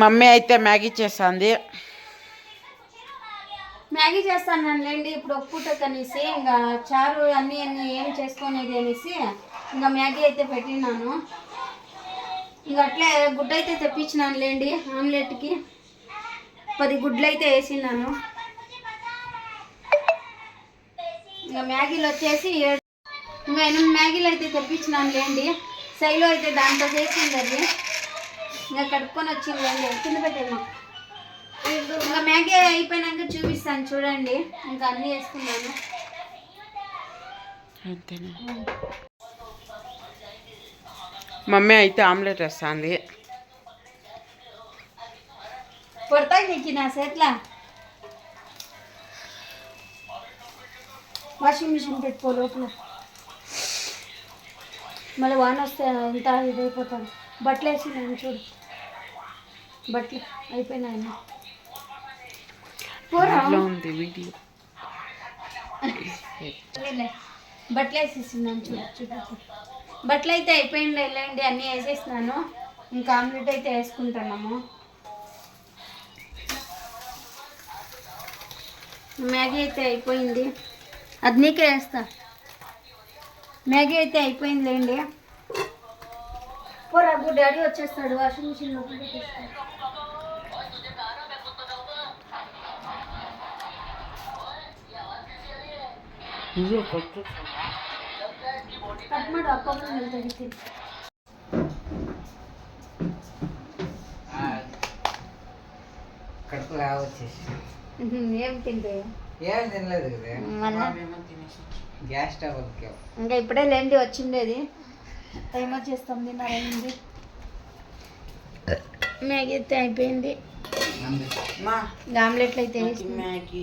Mummy అయితే Maggi చేస్తుంది. Maggi చేస్తాను లేండి ఇప్పుడు ఒక పూట కనేసి ఇంకా చారు అన్నీ అన్నీ ఏం చేసుకునేది అనేసి ఇంకా మ్యాగీ అయితే పెట్టినాను. ఇంకా అట్లే గుడ్డ అయితే తెప్పించినాను లేండి ఆమ్లెట్కి. పది గుడ్లు అయితే వేసినాను ఇంకా మ్యాగీలు వచ్చేసి ఇంకా ఎనిమిది మ్యాగీలు అయితే తెప్పించినాను లేండి శైలు అయితే దాంట్లో చేసింది అది ఇంకా కడుక్కొని వచ్చింది లేండి కింద పెట్టేమా ఇంకా మ్యాగీ అయిపోయినాక చూపిస్తాను చూడండి. ఇంకా అన్నీ వేసుకున్నాను. అంతేనా? మమ్మీ అయితే ఆమ్లెట్ వేస్తుంది. పడతాయి నీకు నా సేట్లా వాషింగ్ మిషన్ పెట్టుకో లోపల. మళ్ళీ వాన వస్తే ఎంత ఇదైపోతుంది. బట్టలు వేసి నేను చూడు. బట్టలు అయిపోయినాయి ఉంది వీడియో. బట్టలు వేసేసినాను చూడు చూడు. బట్టలు అయితే అయిపోయింది వెళ్ళండి అన్నీ వేసేసినాను. ఇంకా ఆమ్లెట్ అయితే వేసుకుంటున్నాము. మ్యాగీ అయితే అయిపోయింది. అది నీకే వేస్తా. మ్యాగీ అయితే అయిపోయిందిలేండి పోరా డాడీ వచ్చేస్తాడు వాషింగ్ మిషన్ లోపల కట్ ఏం ఏం తినలేదు గ్యాస్ స్టవ్ ఇంకా ఇప్పుడే లేండి వచ్చిండేది. టైం వచ్చేసి తొమ్మిదిన్నర అయింది. మ్యాగీ అయితే అయిపోయింది. ఆమ్లెట్లు అయితే మ్యాగీ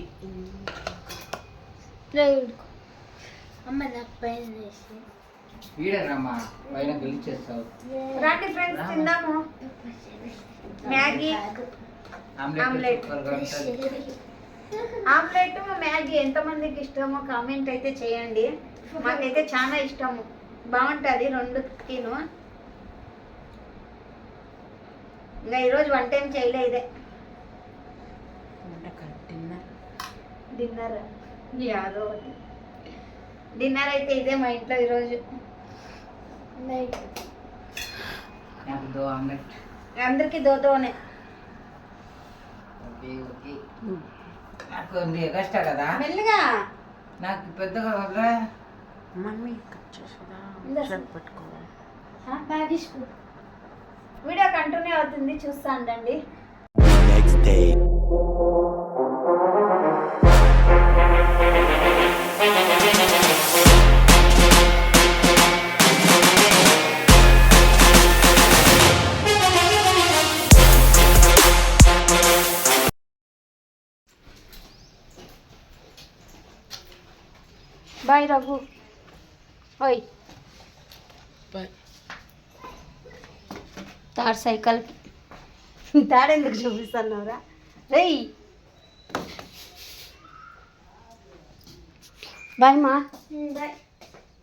అమ్మ నాకు పైన రాండి ఫ్రెండ్స్ తిందాము. మ్యాగీ. ఆమ్లెట్. ఆమ్లెట్ మ్యాగీ ఎంతమందికి ఇష్టమో కామెంట్ అయితే చేయండి. మాకైతే చాలా ఇష్టము. బాగుంటుంది రెండు తిను. ఇంకా ఈరోజు వన్ టైం చేయలే ఇదే. తిన్నారు డిన్నర్. యాదో ఒకటి. డిన్నర్ అయితే ఇదే మా ఇంట్లో ఈరోజు. ఆమ్లెట్. అందరికి దోదోనే ఓకే నాకు కష్ట కదా. మెల్లగా. నాకు పెద్దగా మమ్మీ కట్ వీడియో కంటిన్యూ అవుతుంది చూస్తా ఉండండి బాయ్ రఘు. ఓయ్. బాయ్ తాడు సైకిల్కి తాడు ఎందుకు చూపిస్తున్నావురా? రేయ్! బాయ్ మా bye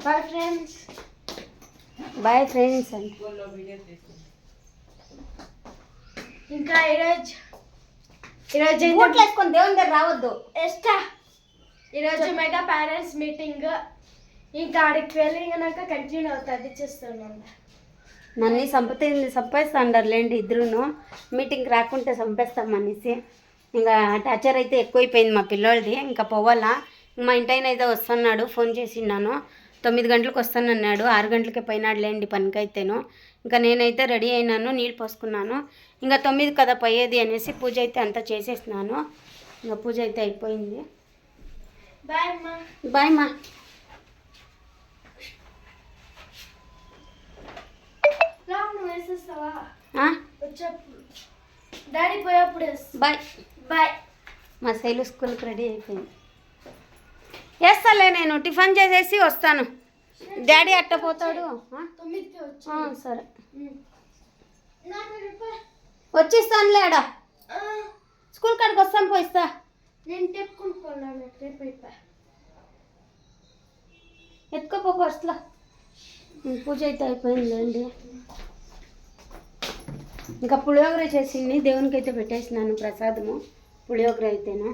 bye friends bye friends ఇంకా ఈరోజు ఈరోజు వేసుకొని దేవుని దగ్గర రావద్దు. ఎస్టా? ఈరోజు మెగా పేరెంట్స్ మీటింగ్. ఇంకా ఆడికి వెళ్ళి కనుక కంటిన్యూ అవుతుంది చూస్తున్నాం నన్ను సంపతి సంపేస్తాండారులేండి ఇద్దరును. మీటింగ్కి రాకుంటే సంపేస్తాం అనేసి. ఇంకా టార్చర్ అయితే ఎక్కువైపోయింది మా పిల్లోడిది. ఇంకా పోవాలా? మా ఇంటైన అయితే వస్తున్నాడు ఫోన్ చేసిన్నాను తొమ్మిది గంటలకు వస్తానన్నాడు ఆరు గంటలకే పోయినాడు లేండి పనికైతేను. ఇంకా నేనైతే రెడీ అయినాను నీళ్ళు పోసుకున్నాను. ఇంకా తొమ్మిది కదా పోయేది అనేసి పూజ అయితే అంతా చేసేసినాను. ఇంకా పూజ అయితే అయిపోయింది. బాయ్ అమ్మా. బాయ్ మా లాంగ్ నువ్వు వేసేస్తావా ఆ? వచ్చేప్పుడు డాడీ పోయేప్పుడు బాయ్. బాయ్. మా శైలు స్కూల్కి రెడీ అయిపోయింది. వేస్తాలే నేను టిఫిన్ చేసేసి వస్తాను. డాడీ అట్ట పోతాడు? సరే. వచ్చిస్తానులే ఆడ. స్కూల్ కాడికి వస్తాను పోయిస్తా నేను తెప్పుకుంటున్నాను ఎత్తుకోపో ఫస్ట్లో పూజ అయితే అయిపోయిందిలేండి ఇంకా పులిహోగర చేసింది దేవునికి అయితే పెట్టేసినాను ప్రసాదము. పులిహోగర అయితేను?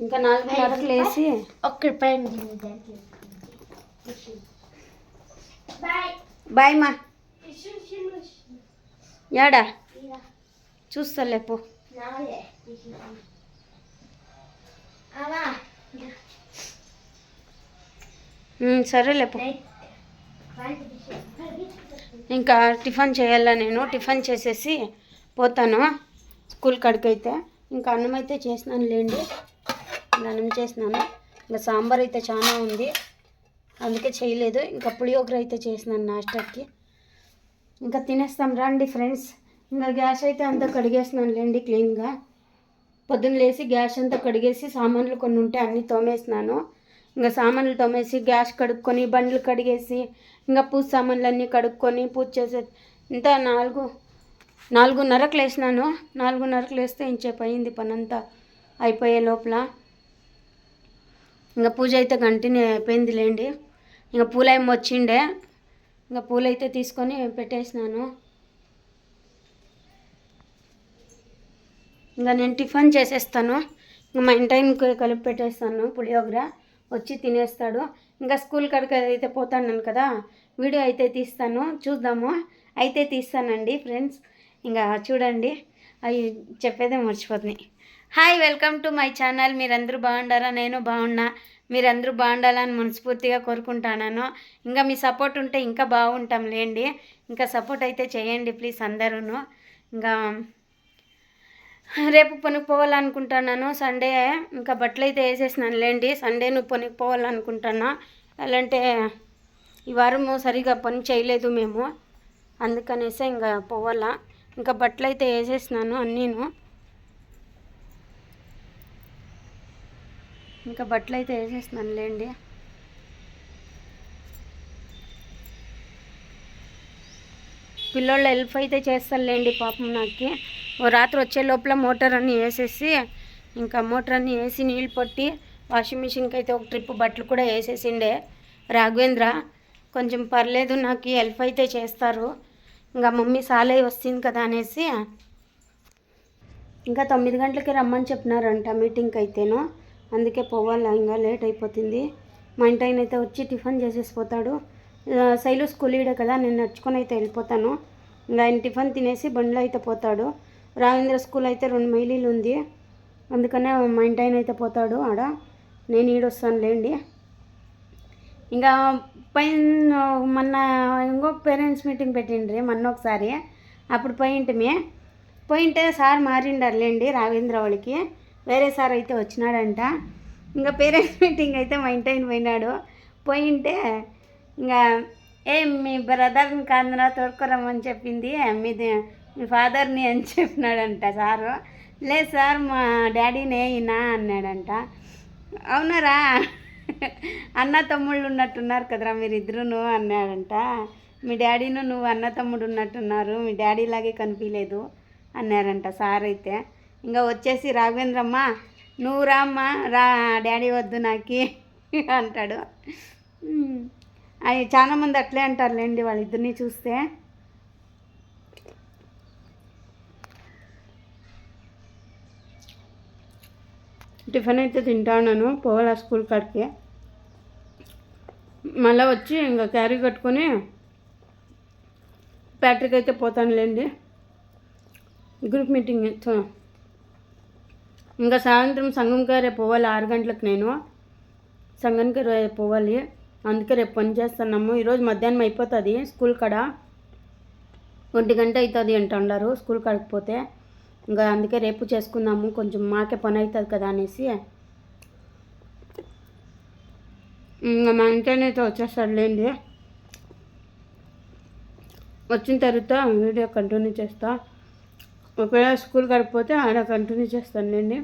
ఇంకా నాలుగున్నరకు లేచి ఒక్క పైన బాయ్. బాయ్ మా. యాడా? చూస్తాలే పో. అవా ఉమ్, సరేలే ఇంకా టిఫిన్ చేయాలా నేను? టిఫిన్ చేసేసి పోతాను. స్కూల్ కడికైతే. ఇంకా అన్నం అయితే చేసినాను లేండి. అన్నం చేసినాను. ఇంకా సాంబార్ అయితే చాలా ఉంది. అందుకే చేయలేదు. ఇంకా పులిహోగర అయితే చేసినాను నాస్టాకి. ఇంకా తినేస్తాం రండి ఫ్రెండ్స్. ఇంకా గ్యాస్ అయితే అంతా కడిగేసినాను లేండి క్లీన్గా. పొద్దున్న లేచి గ్యాస్ అంతా కడిగేసి సామాన్లు కొన్ని ఉంటే అన్నీ తోమేసినాను. ఇంకా సామాన్లు తోమేసి గ్యాస్ కడుక్కొని బండ్లు కడిగేసి ఇంకా పూజ సామాన్లు అన్నీ కడుక్కొని పూజ చేసే ఇంత నాలుగు నాలుగున్నరకు లేచినాను. నాలుగున్నరకు లేస్తే ఇంచేపు అయింది పనంతా. అయిపోయే లోపల. ఇంకా పూజ అయితే కంటిన్యూ అయిపోయింది లేండి. ఇంకా పూలేం వచ్చిండే. ఇంకా పూలైతే తీసుకొని పెట్టేసినాను. ఇంకా నేను టిఫిన్ చేసేస్తాను. ఇంకా మా ఇంటాయనకి కలిపి పెట్టేస్తాను పులియోగర వచ్చి తినేస్తాడు. ఇంకా స్కూల్ కాడికి అయితే పోతాను కదా వీడియో అయితే తీస్తాను చూద్దాము. అయితే తీస్తానండి ఫ్రెండ్స్. ఇంకా చూడండి అవి చెప్పేదే మర్చిపోతున్నాయి hi welcome to my channel. మీరందరూ బాగుండారా? నేను బాగున్నా. మీరందరూ బాగుండాలని మనస్ఫూర్తిగా కోరుకుంటున్నాను. ఇంకా మీ సపోర్ట్ ఉంటే ఇంకా బాగుంటాం లేండి. ఇంకా సపోర్ట్ అయితే చేయండి ప్లీజ్ అందరూ ఇంకా రేపు పనికి పోవాలనుకుంటున్నాను సండే ఇంకా బట్టలు అయితే వేసేసినాను లేండి. సండే నువ్వు పనికి పోవాలనుకుంటున్నా ఎలాంటే ఈ వారము సరిగా పని చేయలేదు మేము. అందుకనేసి ఇంకా పోవాలా. ఇంకా బట్టలు అయితే వేసేసినాను అన్నీను. ఇంకా బట్టలు అయితే వేసేసినాను లేండి. పిల్లోళ్ళ హెల్ప్ అయితే చేస్తాను లేండి పాపం నాకు. ఓ రాత్రి వచ్చే లోపల మోటార్ అన్నీ వేసేసి ఇంకా మోటార్ అన్నీ వేసి నీళ్ళు పట్టి వాషింగ్ మిషన్కి అయితే ఒక ట్రిప్ బట్టలు కూడా వేసేసిండే రాఘవేంద్ర. కొంచెం పర్లేదు నాకు హెల్ప్ అయితే చేస్తారు. ఇంకా మమ్మీ సాలై వస్తుంది కదా అనేసి. ఇంకా తొమ్మిది గంటలకి రమ్మని చెప్పినారంట మీటింగ్కి అయితేను. అందుకే పోవాలా ఇంకా లేట్ అయిపోతుంది. మా ఇంటి ఆయన అయితే వచ్చి టిఫిన్ చేసేసిపోతాడు. శైలు స్కూల్ ఈడే కదా నేను నడుచుకొని అయితే వెళ్ళిపోతాను. ఇంకా ఆయన టిఫిన్ తినేసి బండ్లో అయితే పోతాడు. రావేంద్ర స్కూల్ అయితే రెండు మైలీలు ఉంది. అందుకనే మా ఇంటి ఆయన అయితే పోతాడు ఆడ. నేను ఈడొస్తాను లేండి. ఇంకా పైన మొన్న ఇంకో పేరెంట్స్ మీటింగ్ పెట్టిండ్రి మొన్న ఒకసారి. అప్పుడు పోయింటమే. పోయింటే సార్ మారిండారులేండి రావేంద్ర వాళ్ళకి. వేరే సార్ అయితే వచ్చినాడంట. ఇంకా పేరెంట్స్ మీటింగ్ అయితే మా ఇంటి ఆయన పోయినాడు. పోయింటే ఇంకా ఏ మీ బ్రదర్ని కాందరా తోడుకోరమ్మని చెప్పింది. మీది మీ ఫాదర్ని అని చెప్పినాడంట సారు. లేదు సార్ మా డాడీనే ఈయన అన్నాడంట. అవునరా? అన్న తమ్ముళ్ళు ఉన్నట్టున్నారు కదరా మీరిద్దరును అన్నాడంట. మీ డాడీను నువ్వు అన్న తమ్ముడు ఉన్నట్టున్నారు మీ డాడీ లాగే కనిపించలేదు అన్నారంట సార్ అయితే. ఇంకా వచ్చేసి రాఘవేంద్రమ్మ నువ్వు రామ్మా రా డాడీ వద్దు నాకి అంటాడు. అవి చాలా మంది అట్లే అంటారులేండి వాళ్ళిద్దరిని చూస్తే. టిఫిన్ అయితే తింటాను పోవాలా స్కూల్ కాడికి. మళ్ళీ వచ్చి ఇంకా క్యారీ కట్టుకొని ఫ్యాక్టరీకి అయితే పోతానులేండి. గ్రూప్ మీటింగ్ ఇంకా సాయంత్రం సంఘంకి రేపు పోవాలి ఆరు గంటలకు నేను. సంఘంకి రేపు పోవాలి. అందుకే రేపు పని చేస్తున్నాము. ఈరోజు మధ్యాహ్నం అయిపోతుంది స్కూల్ కాడ? ఒంటి గంట అవుతుంది అంటున్నారు స్కూల్ కాడికి పోతే. ఇంకా అందుకే రేపు చేసుకుందాము. కొంచెం మాకే పని అవుతుంది కదా అనేసి. ఇంకా మా ఇంటర్నెట్ వచ్చేస్తాడులేండి వచ్చిన తర్వాత వీడియో కంటిన్యూ చేస్తా. ఒకవేళ స్కూల్ గడిపోతే ఆడ కంటిన్యూ చేస్తానులేండి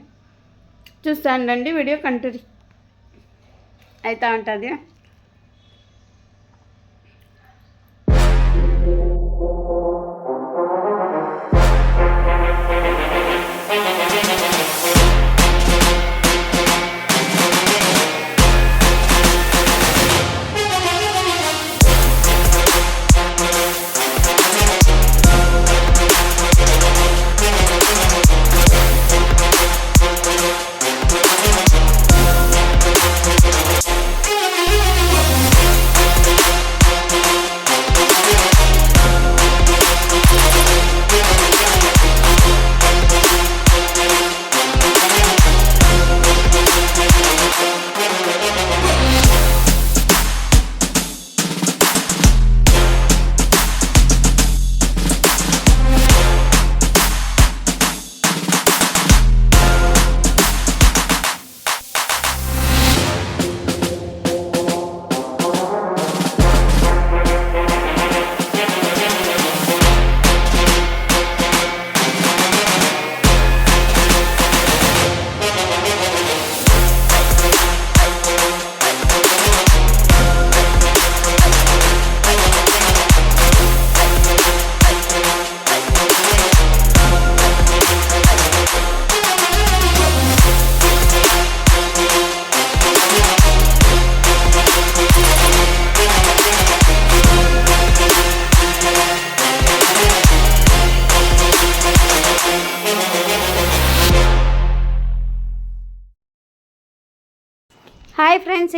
చూస్తానండి వీడియో కంటిన్యూ అవుతూ ఉంటుంది.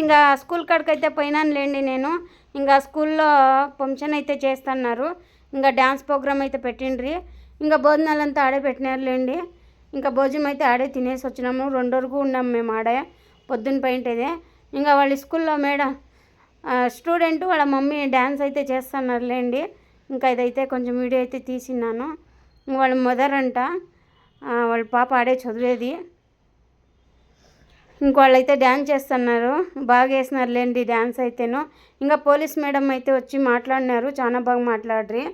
ఇంకా స్కూల్ కాడికైతే పోయినాను లేండి నేను. ఇంకా స్కూల్లో ఫంక్షన్ అయితే చేస్తున్నారు. ఇంకా డ్యాన్స్ ప్రోగ్రామ్ అయితే పెట్టిండ్రి. ఇంకా భోజనాలంతా ఆడే పెట్టినారు లేండి. ఇంకా భోజనం అయితే ఆడే తినేసి వచ్చినాము. రెండు వరకు ఉన్నాము మేము ఆడే పొద్దున్న పోయింటేదే. ఇంకా వాళ్ళ స్కూల్లో మేడం స్టూడెంట్ వాళ్ళ మమ్మీ డ్యాన్స్ అయితే చేస్తున్నారు లేండి. ఇంకా ఇదైతే కొంచెం వీడియో అయితే తీసినాను ఇంక వాళ్ళ మదర్ అంట వాళ్ళ పాప ఆడే చదివేది. ఇంకోళ్ళైతే డ్యాన్స్ చేస్తున్నారు. బాగా వేసినారులేండి డ్యాన్స్ అయితేను. ఇంకా పోలీస్ మేడం అయితే వచ్చి మాట్లాడినారు. చాలా బాగా మాట్లాడరి.